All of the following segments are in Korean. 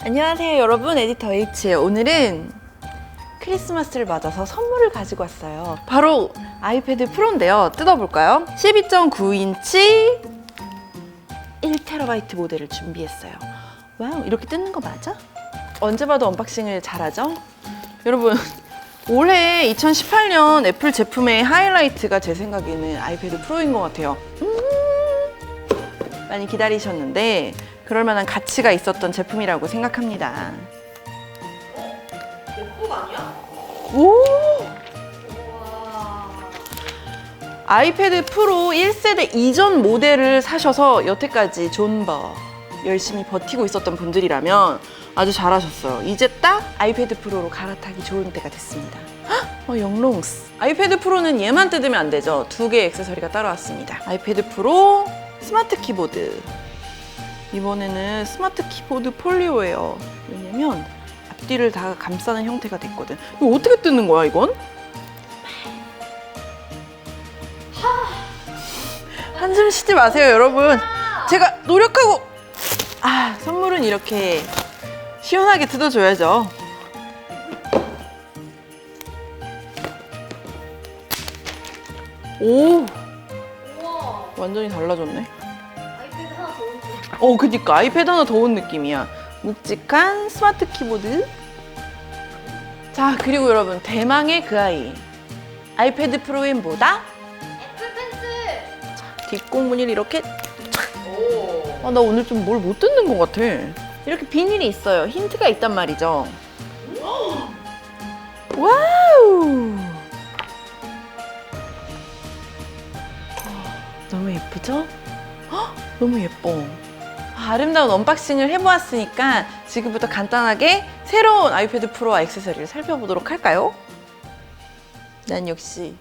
안녕하세요 여러분 에디터 H예요 오늘은 크리스마스를 맞아서 선물을 가지고 왔어요 바로 아이패드 프로인데요 뜯어볼까요? 12.9인치 1TB 모델을 준비했어요 와우 이렇게 뜯는 거 맞아? 언제 봐도 언박싱을 잘하죠? 여러분 올해 2018년 애플 제품의 하이라이트가 제 생각에는 아이패드 프로인 것 같아요 음, 많이 기다리셨는데 그럴 만한 가치가 있었던 제품이라고 생각합니다. 오! 아이패드 프로 1세대 이전 모델을 사셔서 여태까지 존버 열심히 버티고 있었던 분들이라면 아주 잘하셨어요. 이제 딱 아이패드 프로로 갈아타기 좋은 때가 됐습니다. 헉! 어, 영롱스. 아이패드 프로는 얘만 뜯으면 안 되죠. 두 개의 액세서리가 따라왔습니다. 아이패드 프로 스마트 키보드. 이번에는 스마트 키보드 폴리오예요. 왜냐면 앞뒤를 다 감싸는 형태가 됐거든. 이거 어떻게 뜯는 거야, 이건? 한숨 쉬지 마세요, 여러분. 제가 노력하고 아, 선물은 이렇게 시원하게 뜯어줘야죠. 오, 완전히 달라졌네. 어, 그니까 아이패드 하나 더온 느낌이야. 묵직한 스마트 키보드. 자, 그리고 여러분 대망의 그 아이. 아이패드 프로엔 뭐다? 애플 펜슬 뒷공문을 이렇게. 오 아, 나 오늘 좀 뭘 못 듣는 것 같아. 이렇게 비닐이 있어요. 힌트가 있단 말이죠. 와우. 너무 예쁘죠? 헉, 너무 예뻐. 아, 아름다운 언박싱을 해보았으니까 지금부터 간단하게 새로운 아이패드 프로와 액세서리를 살펴보도록 할까요? 난 역시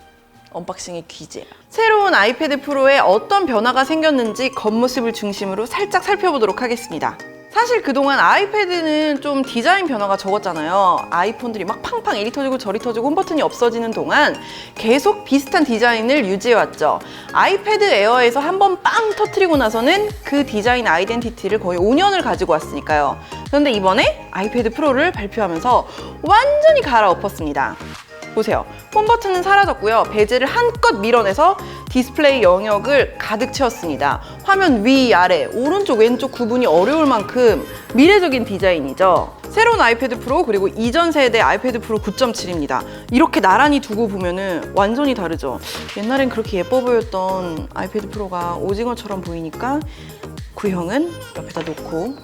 언박싱의 귀재야. 새로운 아이패드 프로에 어떤 변화가 생겼는지 겉모습을 중심으로 살짝 살펴보도록 하겠습니다. 사실 그동안 아이패드는 좀 디자인 변화가 적었잖아요. 아이폰들이 막 팡팡 이리 터지고 저리 터지고 홈버튼이 없어지는 동안 계속 비슷한 디자인을 유지해왔죠. 아이패드 에어에서 한 번 빵 터트리고 나서는 그 디자인 아이덴티티를 거의 5년을 가지고 왔으니까요. 그런데 이번에 아이패드 프로를 발표하면서 완전히 갈아엎었습니다. 보세요. 홈 버튼은 사라졌고요. 베젤을 한껏 밀어내서 디스플레이 영역을 가득 채웠습니다. 화면 위, 아래, 오른쪽, 왼쪽 구분이 어려울 만큼 미래적인 디자인이죠. 새로운 아이패드 프로 그리고 이전 세대 아이패드 프로 9.7입니다. 이렇게 나란히 두고 보면은 완전히 다르죠. 옛날엔 그렇게 예뻐 보였던 아이패드 프로가 오징어처럼 보이니까 구형은 옆에다 놓고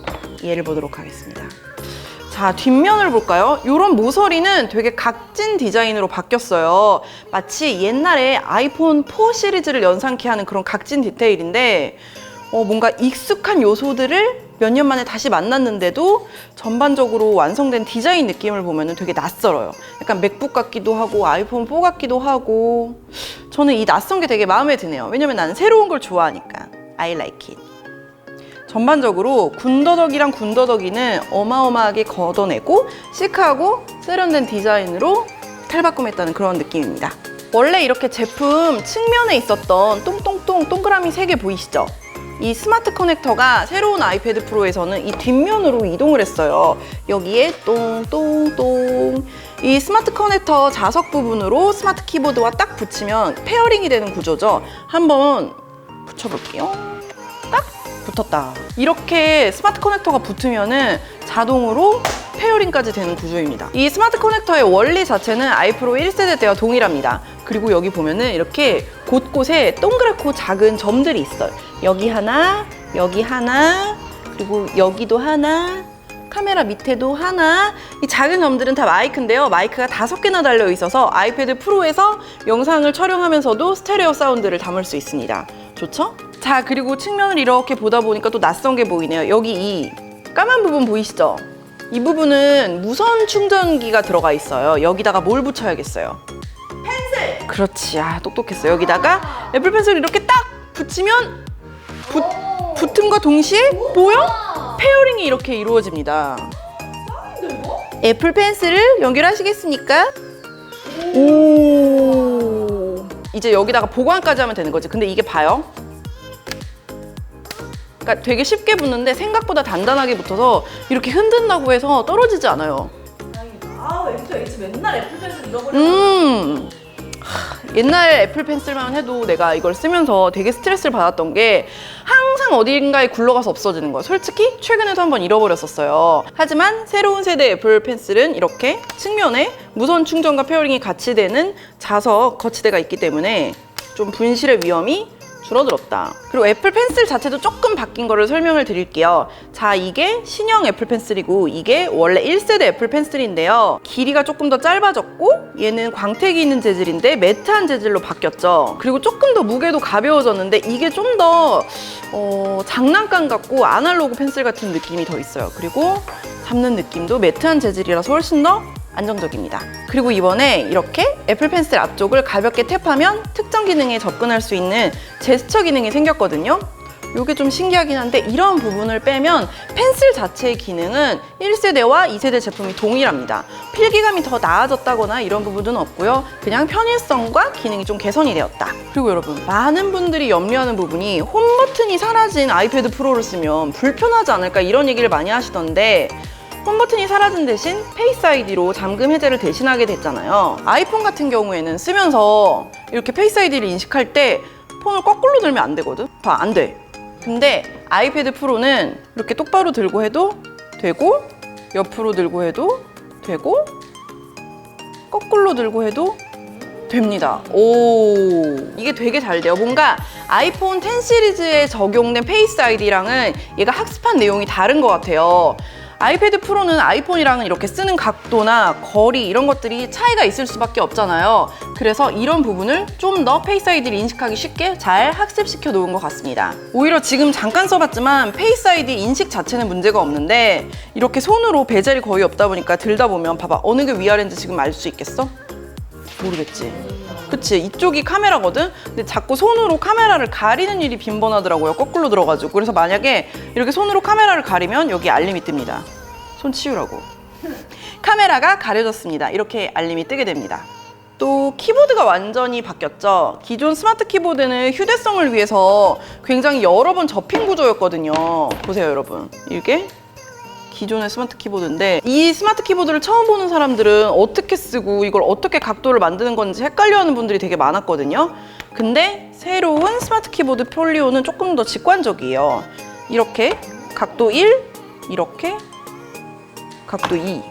얘를 보도록 하겠습니다. 자, 뒷면을 볼까요? 이런 모서리는 되게 각진 디자인으로 바뀌었어요. 마치 옛날에 아이폰 4 시리즈를 연상케 하는 그런 각진 디테일인데, 어, 뭔가 익숙한 요소들을 몇 년 만에 다시 만났는데도 전반적으로 완성된 디자인 느낌을 보면 되게 낯설어요. 약간 맥북 같기도 하고 아이폰 4 같기도 하고 저는 이 낯선 게 되게 마음에 드네요. 왜냐면 나는 새로운 걸 좋아하니까. I like it. 전반적으로 군더더기랑 군더더기는 어마어마하게 걷어내고 시크하고 세련된 디자인으로 탈바꿈했다는 그런 느낌입니다. 원래 이렇게 제품 측면에 있었던 똥똥똥 동그라미 3개 보이시죠? 이 스마트 커넥터가 새로운 아이패드 프로에서는 이 뒷면으로 이동을 했어요. 여기에 똥똥똥 이 스마트 커넥터 자석 부분으로 스마트 키보드와 딱 붙이면 페어링이 되는 구조죠. 한번 붙여볼게요. 딱 붙었다. 이렇게 스마트 커넥터가 붙으면은 자동으로 페어링까지 되는 구조입니다. 이 스마트 커넥터의 원리 자체는 아이프로 1세대 때와 동일합니다. 그리고 여기 보면은 이렇게 곳곳에 동그랗고 작은 점들이 있어요. 여기 하나, 여기 하나, 그리고 여기도 하나, 카메라 밑에도 하나. 이 작은 점들은 다 마이크인데요. 마이크가 다섯 개나 달려 있어서 아이패드 프로에서 영상을 촬영하면서도 스테레오 사운드를 담을 수 있습니다. 좋죠? 자, 그리고 측면을 이렇게 보다 보니까 또 낯선 게 보이네요. 여기 이 까만 부분 보이시죠? 이 부분은 무선 충전기가 들어가 있어요. 여기다가 뭘 붙여야겠어요? 펜슬! 그렇지. 아, 똑똑했어. 여기다가 애플 펜슬을 이렇게 딱 붙이면 붙, 붙음과 동시에 보여? 페어링이 이렇게 이루어집니다. 애플 펜슬을 연결하시겠습니까? 오. 이제 여기다가 보관까지 하면 되는 거지. 근데 이게 봐요. 그러니까 되게 쉽게 붙는데 생각보다 단단하게 붙어서 이렇게 흔든다고 해서 떨어지지 않아요. 아 에디터 H 맨날 애플 펜슬 잃어버려. 음. 하, 옛날 애플 펜슬만 해도 내가 이걸 쓰면서 되게 스트레스를 받았던 게 항상 어딘가에 굴러가서 없어지는 거야. 솔직히 최근에도 한번 잃어버렸었어요. 하지만 새로운 세대 애플 펜슬은 이렇게 측면에 무선 충전과 페어링이 같이 되는 자석 거치대가 있기 때문에 좀 분실의 위험이 줄어들었다. 그리고 애플 펜슬 자체도 조금 바뀐 거를 설명을 드릴게요. 자, 이게 신형 애플 펜슬이고 이게 원래 1세대 애플 펜슬인데요. 길이가 조금 더 짧아졌고 얘는 광택이 있는 재질인데 매트한 재질로 바뀌었죠. 그리고 조금 더 무게도 가벼워졌는데 이게 좀더 어, 장난감 같고 아날로그 펜슬 같은 느낌이 더 있어요. 그리고 잡는 느낌도 매트한 재질이라서 훨씬 더 안정적입니다. 그리고 이번에 이렇게 애플 펜슬 앞쪽을 가볍게 탭하면 특정 기능에 접근할 수 있는 제스처 기능이 생겼거든요. 이게 좀 신기하긴 한데 이런 부분을 빼면 펜슬 자체의 기능은 1세대와 2세대 제품이 동일합니다. 필기감이 더 나아졌다거나 이런 부분은 없고요. 그냥 편의성과 기능이 좀 개선이 되었다. 그리고 여러분, 많은 분들이 염려하는 부분이 홈 버튼이 사라진 아이패드 프로를 쓰면 불편하지 않을까 이런 얘기를 많이 하시던데 홈 버튼이 사라진 대신 페이스 아이디로 잠금 해제를 대신하게 됐잖아요. 아이폰 같은 경우에는 쓰면서 이렇게 페이스 아이디를 인식할 때 폰을 거꾸로 들면 안 되거든? 봐, 안 돼. 근데 아이패드 프로는 이렇게 똑바로 들고 해도 되고 옆으로 들고 해도 되고 거꾸로 들고 해도 됩니다. 오, 이게 되게 잘 돼요. 뭔가 아이폰 10 시리즈에 적용된 페이스 아이디랑은 얘가 학습한 내용이 다른 것 같아요. 아이패드 프로는 아이폰이랑은 이렇게 쓰는 각도나 거리 이런 것들이 차이가 있을 수밖에 없잖아요. 그래서 이런 부분을 좀 더 페이스 아이디를 인식하기 쉽게 잘 학습시켜 놓은 것 같습니다. 오히려 지금 잠깐 써봤지만 페이스 아이디 인식 자체는 문제가 없는데 이렇게 손으로 베젤이 거의 없다 보니까 들다 보면 봐봐 어느 게 위아래인지 지금 알 수 있겠어? 모르겠지. 그치 이쪽이 카메라거든? 근데 자꾸 손으로 카메라를 가리는 일이 빈번하더라고요 거꾸로 들어가지고. 그래서 만약에 이렇게 손으로 카메라를 가리면 여기 알림이 뜹니다. 손 치우라고. 카메라가 가려졌습니다. 이렇게 알림이 뜨게 됩니다. 또 키보드가 완전히 바뀌었죠? 기존 스마트 키보드는 휴대성을 위해서 굉장히 여러 번 접힌 구조였거든요. 보세요 여러분. 이게 기존의 스마트 키보드인데 이 스마트 키보드를 처음 보는 사람들은 어떻게 쓰고 이걸 어떻게 각도를 만드는 건지 헷갈려하는 분들이 되게 많았거든요. 근데 새로운 스마트 키보드 폴리오는 조금 더 직관적이에요. 이렇게 각도 1, 이렇게 각도 2.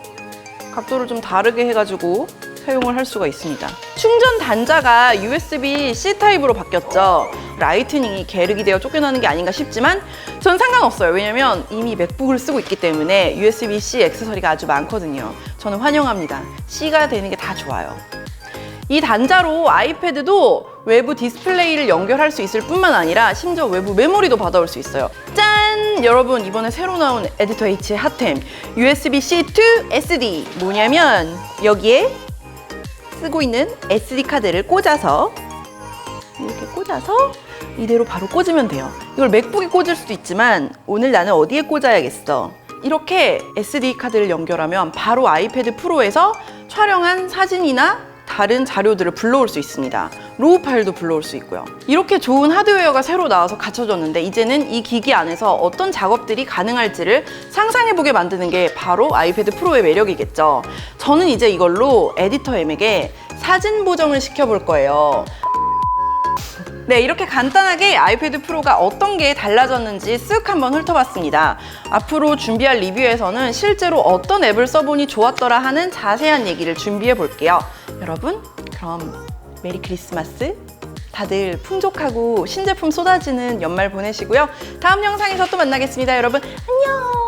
각도를 좀 다르게 해가지고 사용을 할 수가 있습니다. 충전 단자가 USB-C 타입으로 바뀌었죠. 라이트닝이 계륵이 되어 쫓겨나는 게 아닌가 싶지만 전 상관없어요. 왜냐면 이미 맥북을 쓰고 있기 때문에 USB-C 액세서리가 아주 많거든요. 저는 환영합니다. C가 되는 게 다 좋아요. 이 단자로 아이패드도 외부 디스플레이를 연결할 수 있을 뿐만 아니라 심지어 외부 메모리도 받아올 수 있어요. 짠! 여러분 이번에 새로 나온 에디터 H의 핫템 USB-C to SD 뭐냐면 여기에 쓰고 있는 SD 카드를 꽂아서 이렇게 꽂아서 이대로 바로 꽂으면 돼요. 이걸 맥북에 꽂을 수도 있지만 오늘 나는 어디에 꽂아야겠어. 이렇게 SD 카드를 연결하면 바로 아이패드 프로에서 촬영한 사진이나 다른 자료들을 불러올 수 있습니다. 로우 파일도 불러올 수 있고요. 이렇게 좋은 하드웨어가 새로 나와서 갖춰졌는데 이제는 이 기기 안에서 어떤 작업들이 가능할지를 상상해보게 만드는 게 바로 아이패드 프로의 매력이겠죠. 저는 이제 이걸로 에디터 M에게 사진 보정을 시켜볼 거예요. 네, 이렇게 간단하게 아이패드 프로가 어떤 게 달라졌는지 쓱 한번 훑어봤습니다. 앞으로 준비할 리뷰에서는 실제로 어떤 앱을 써보니 좋았더라 하는 자세한 얘기를 준비해 볼게요. 여러분, 그럼 메리 크리스마스! 다들 풍족하고 신제품 쏟아지는 연말 보내시고요. 다음 영상에서 또 만나겠습니다. 여러분, 안녕!